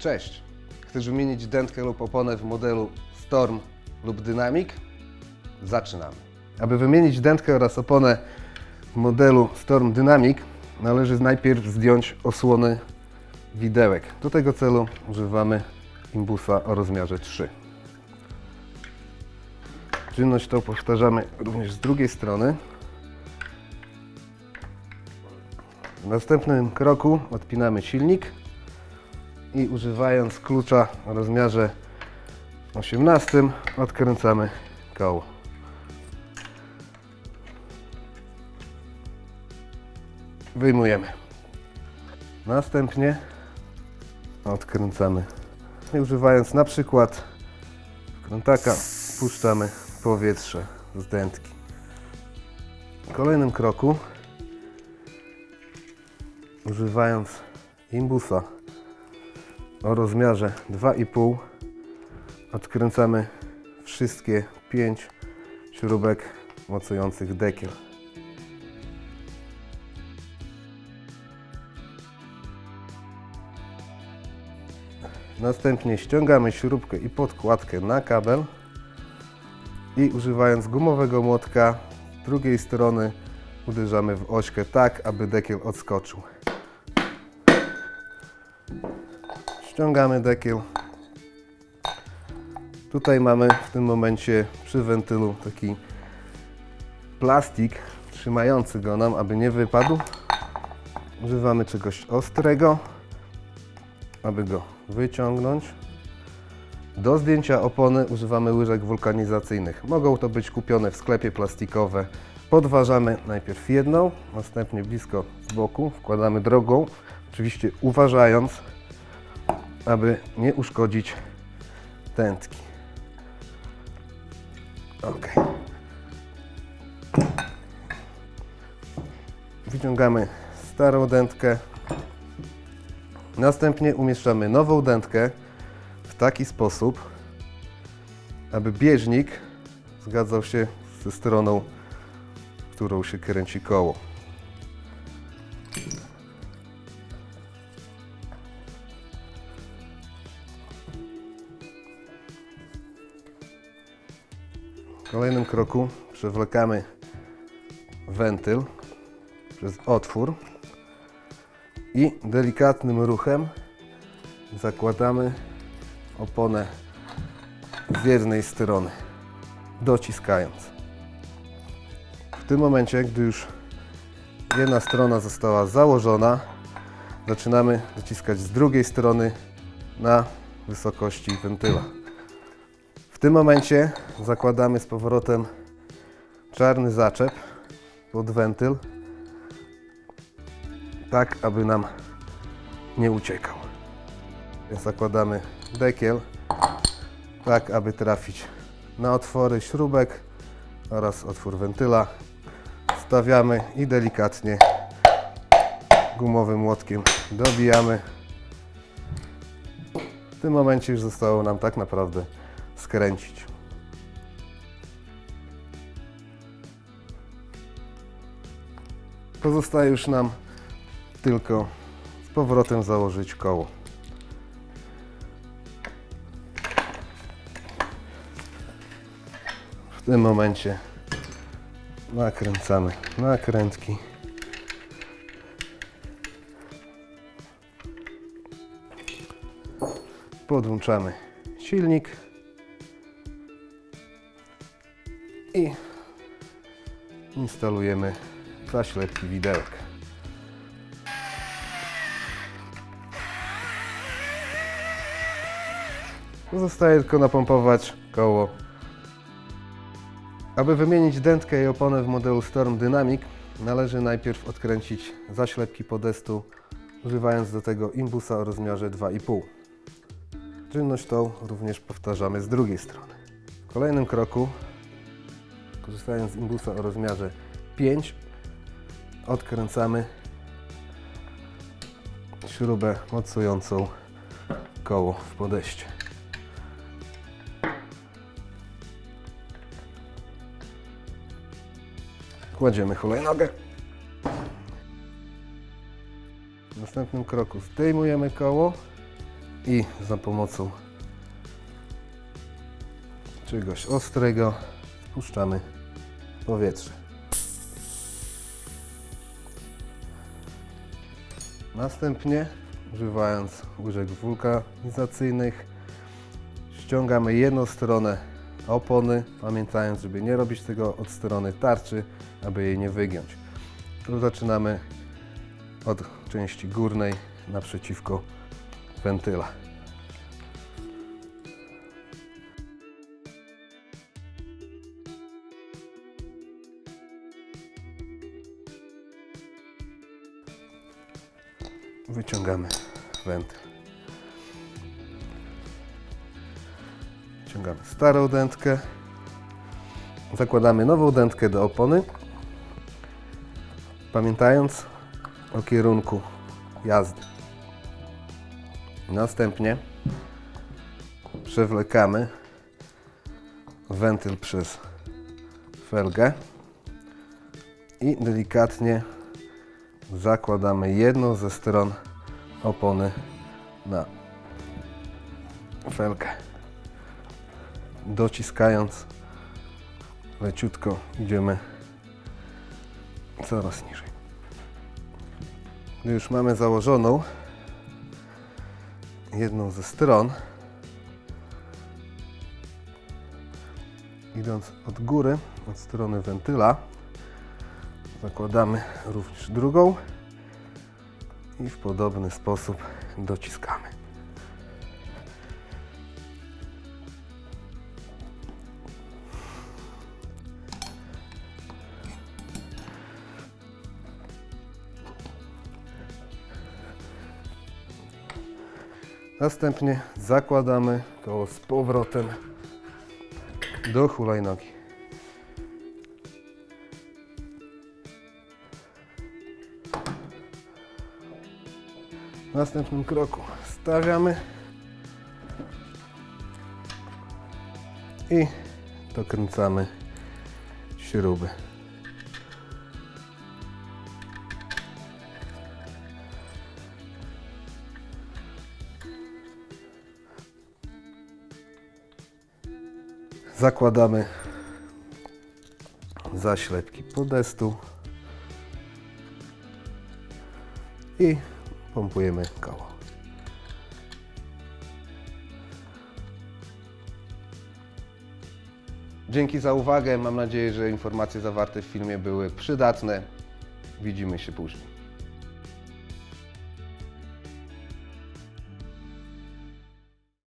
Cześć! Chcesz wymienić dętkę lub oponę w modelu Storm lub Dynamic? Zaczynamy. Aby wymienić dętkę oraz oponę w modelu Storm Dynamic należy najpierw zdjąć osłony widełek. Do tego celu używamy imbusa o rozmiarze 3. Czynność tą powtarzamy również z drugiej strony. W następnym kroku odpinamy silnik i używając klucza o rozmiarze 18 odkręcamy koło. Wyjmujemy. Następnie odkręcamy. I używając na przykład krątaka puszczamy powietrze z dętki. W kolejnym kroku używając imbusa o rozmiarze 2,5 odkręcamy wszystkie 5 śrubek mocujących dekiel. Następnie ściągamy śrubkę i podkładkę na kabel i używając gumowego młotka drugiej strony uderzamy w ośkę tak, aby dekiel odskoczył. Ściągamy dekiel. Tutaj mamy w tym momencie przy wentylu taki plastik trzymający go nam, aby nie wypadł. Używamy czegoś ostrego, aby go wyciągnąć. Do zdjęcia opony używamy łyżek wulkanizacyjnych. Mogą to być kupione w sklepie plastikowe. Podważamy najpierw jedną, następnie blisko z boku, wkładamy drugą, oczywiście uważając, aby nie uszkodzić tętki. Ok. Wyciągamy starą dętkę. Następnie umieszczamy nową dętkę w taki sposób, aby bieżnik zgadzał się ze stroną, którą się kręci koło. W kolejnym kroku przewlekamy wentyl przez otwór i delikatnym ruchem zakładamy oponę z jednej strony, dociskając. W tym momencie, gdy już jedna strona została założona, zaczynamy dociskać z drugiej strony na wysokości wentyla. Tym momencie zakładamy z powrotem czarny zaczep pod wentyl, tak aby nam nie uciekał. Zakładamy dekiel, tak aby trafić na otwory śrubek oraz otwór wentyla. Stawiamy i delikatnie gumowym młotkiem dobijamy. W tym momencie już zostało nam tak naprawdę skręcić. Pozostaje już nam tylko z powrotem założyć koło. W tym momencie nakręcamy nakrętki. Podłączamy silnik i instalujemy zaślepki widełek. Zostaje tylko napompować koło. Aby wymienić dętkę i oponę w modelu Storm Dynamic, należy najpierw odkręcić zaślepki podestu, używając do tego imbusa o rozmiarze 2,5. Czynność tą również powtarzamy z drugiej strony. W kolejnym kroku, korzystając z imbusa o rozmiarze 5, odkręcamy śrubę mocującą koło w podeście. Kładziemy hulajnogę. W następnym kroku zdejmujemy koło i za pomocą czegoś ostrego spuszczamy powietrze. Następnie, używając łyżek wulkanizacyjnych, ściągamy jedną stronę opony, pamiętając, żeby nie robić tego od strony tarczy, aby jej nie wygiąć. Tu zaczynamy od części górnej naprzeciwko wentyla. Wyciągamy wentyl. Wyciągamy starą dętkę. Zakładamy nową dętkę do opony. Pamiętając o kierunku jazdy. Następnie przewlekamy wentyl przez felgę i delikatnie zakładamy jedną ze stron opony na felkę. Dociskając leciutko idziemy coraz niżej. Gdy już mamy założoną jedną ze stron, idąc od góry, od strony wentyla, zakładamy również drugą i w podobny sposób dociskamy. Następnie zakładamy koło z powrotem do hulajnogi. W następnym kroku stawiamy i dokręcamy śruby. Zakładamy zaślepki podestu i pompujemy koło. Dzięki za uwagę. Mam nadzieję, że informacje zawarte w filmie były przydatne. Widzimy się później.